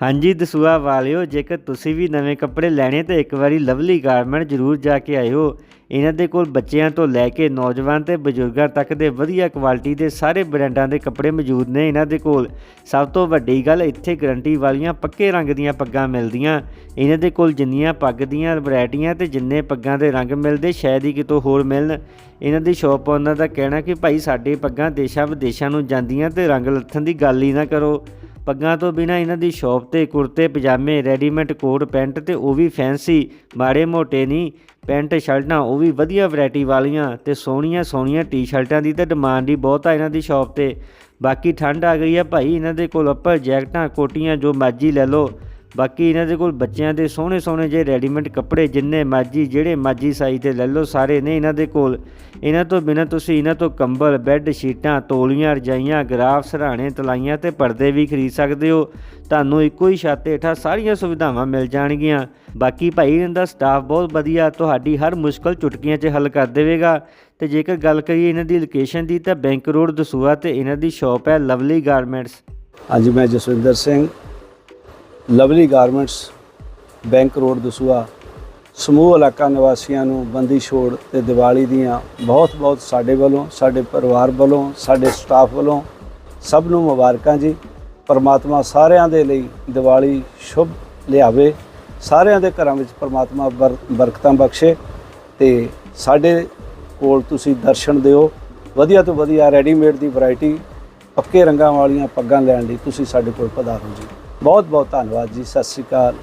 ਹਾਂਜੀ ਦਸੂਆ ਵਾਲਿਓ, ਜੇਕਰ ਤੁਸੀਂ ਵੀ ਨਵੇਂ ਕੱਪੜੇ ਲੈਣੇ, ਤਾਂ ਇੱਕ ਵਾਰੀ ਲਵਲੀ ਗਾਰਮੈਂਟ ਜ਼ਰੂਰ ਜਾ ਕੇ ਆਇਓ। ਇਹਨਾਂ ਦੇ ਕੋਲ ਬੱਚਿਆਂ ਤੋਂ ਲੈ ਕੇ ਨੌਜਵਾਨ ਤੇ ਬਜ਼ੁਰਗਾਂ ਤੱਕ ਦੇ ਵਧੀਆ ਕੁਆਲਿਟੀ ਦੇ ਸਾਰੇ ਬ੍ਰਾਂਡਾਂ ਦੇ ਕੱਪੜੇ ਮੌਜੂਦ ਨੇ ਇਹਨਾਂ ਦੇ ਕੋਲ। ਸਭ ਤੋਂ ਵੱਡੀ ਗੱਲ, ਇੱਥੇ ਗਰੰਟੀ ਵਾਲੀਆਂ ਪੱਕੇ ਰੰਗ ਦੀਆਂ ਪੱਗਾਂ ਮਿਲਦੀਆਂ। ਇਹਨਾਂ ਦੇ ਕੋਲ ਜਿੰਨੀਆਂ ਪੱਗ ਦੀਆਂ ਵੈਰਾਈਟੀਆਂ ਤੇ ਜਿੰਨੇ ਪੱਗਾਂ ਦੇ ਰੰਗ ਮਿਲਦੇ, ਸ਼ਾਇਦ ਹੀ ਕਿਤੋਂ ਹੋਰ ਮਿਲਣ। ਇਹਨਾਂ ਦੀ ਸ਼ਾਪ ਉਹਨਾਂ ਦਾ ਕਹਿਣਾ ਕਿ ਭਾਈ, ਸਾਡੇ ਪੱਗਾਂ ਦੇਸ਼ਾਂ ਵਿਦੇਸ਼ਾਂ ਨੂੰ ਜਾਂਦੀਆਂ ਤੇ ਰੰਗ ਲੱਥਣ ਦੀ ਗੱਲ ਹੀ ਨਾ ਕਰੋ। ਪੱਗਾਂ ਤੋਂ ਬਿਨਾ ਇਹਨਾਂ ਦੀ ਸ਼ਾਪ ਤੇ ਕੁੜਤੇ, ਪਜਾਮੇ, ਰੈਡੀਮੇਡ ਕੋਟ, ਪੈਂਟ ਤੇ ਉਹ ਵੀ ਫੈਂਸੀ, ਮਾੜੇ ਮੋਟੇ ਨਹੀਂ। ਪੈਂਟ ਸ਼ਰਟਾਂ ਉਹ ਵੀ ਵਧੀਆ ਵੈਰਾਈਟੀ ਵਾਲੀਆਂ ਤੇ ਸੋਹਣੀਆਂ ਸੋਹਣੀਆਂ ਟੀ-ਸ਼ਰਟਾਂ ਦੀ ਤਾਂ ਡਿਮਾਂਡ ਹੀ ਬਹੁਤ ਆ ਇਹਨਾਂ ਦੀ ਸ਼ਾਪ ਤੇ। ਬਾਕੀ ਠੰਡ ਆ ਗਈ ਆ ਭਾਈ, ਇਹਨਾਂ ਦੇ ਕੋਲ ਅੱਪਰ ਜੈਕਟਾਂ ਕੋਟੀਆਂ ਜੋ ਮਰਜ਼ੀ ਲੈ ਲਓ। ਬਾਕੀ ਇਹਨਾਂ ਦੇ ਕੋਲ ਬੱਚਿਆਂ ਦੇ ਸੋਹਣੇ ਸੋਹਣੇ ਜੇ ਰੈਡੀਮੇਡ ਕੱਪੜੇ ਜਿੰਨੇ ਮਰਜ਼ੀ, ਜਿਹੜੇ ਮਰਜ਼ੀ ਸਾਈਜ਼ ਤੇ ਲੈ ਲਓ, ਸਾਰੇ ਨੇ ਇਹਨਾਂ ਦੇ ਕੋਲ। ਇਹਨਾਂ ਤੋਂ ਬਿਨਾਂ ਤੁਸੀਂ ਇਹਨਾਂ ਤੋਂ ਕੰਬਲ ਬੈੱਡ ਸ਼ੀਟਾਂ ਤੋਲੀਆਂ, ਰਜਾਈਆਂ, ਗਰਾਫ, ਸਰਾਣੇ, ਤਲਾਈਆਂ ਤੇ ਪਰਦੇ ਵੀ ਖਰੀਦ ਸਕਦੇ ਹੋ। ਤੁਹਾਨੂੰ ਇੱਕੋ ਹੀ ਛੱਤ ਹੇਠਾਂ ਸਾਰੀਆਂ ਸੁਵਿਧਾਵਾਂ ਮਿਲ ਜਾਣਗੀਆਂ। ਬਾਕੀ ਭਾਈ, ਇਹਨਾਂ ਦਾ ਸਟਾਫ ਬਹੁਤ ਵਧੀਆ, ਤੁਹਾਡੀ ਹਰ ਮੁਸ਼ਕਲ ਚੁਟਕੀਆਂ 'ਚ ਹੱਲ ਕਰ ਦੇਵੇਗਾ। ਤੇ ਜੇਕਰ ਗੱਲ ਕਰੀਏ ਇਹਨਾਂ ਦੀ ਲੋਕੇਸ਼ਨ ਦੀ, ਤਾਂ ਬੈਂਕ ਰੋਡ ਦਸੂਆ ਤੇ ਇਹਨਾਂ ਦੀ ਸ਼ਾਪ ਹੈ ਲਵਲੀ ਗਾਰਮੈਂਟਸ ਹਾਂਜੀ, ਮੈਂ Jaswinder Singh lovely garments, bank road Dasuya ਸਮੂਹ ਇਲਾਕਾ ਨਿਵਾਸੀਆਂ ਨੂੰ ਬੰਦੀ ਛੋੜ ਤੇ ਦੀਵਾਲੀ ਦੀਆਂ ਬਹੁਤ ਬਹੁਤ ਸਾਡੇ ਵੱਲੋਂ, ਸਾਡੇ ਪਰਿਵਾਰ ਵੱਲੋਂ, ਸਾਡੇ ਸਟਾਫ ਵੱਲੋਂ ਸਭ ਨੂੰ ਮੁਬਾਰਕਾਂ ਜੀ। ਪਰਮਾਤਮਾ ਸਾਰਿਆਂ ਦੇ ਲਈ ਦੀਵਾਲੀ ਸ਼ੁਭ ਲਿਆਵੇ, ਸਾਰਿਆਂ ਦੇ ਘਰਾਂ ਵਿੱਚ ਪਰਮਾਤਮਾ ਬਰ- ਬਰਕਤਾਂ ਬਖਸ਼ੇ ਤੇ ਸਾਡੇ ਕੋਲ ਤੁਸੀਂ ਦਰਸ਼ਨ ਦਿਓ। ਵਧੀਆ ਤੋਂ ਵਧੀਆ ਰੈਡੀਮੇਡ ਦੀ ਵੈਰਾਈਟੀ, ਪੱਕੇ ਰੰਗਾਂ ਵਾਲੀਆਂ ਪੱਗਾਂ ਲੈਣ ਲਈ ਤੁਸੀਂ ਸਾਡੇ ਕੋਲ ਪਧਾਰੋ ਜੀ। ਬਹੁਤ ਬਹੁਤ ਧੰਨਵਾਦ ਜੀ ਸਤਿ ਸ੍ਰੀ ਅਕਾਲ।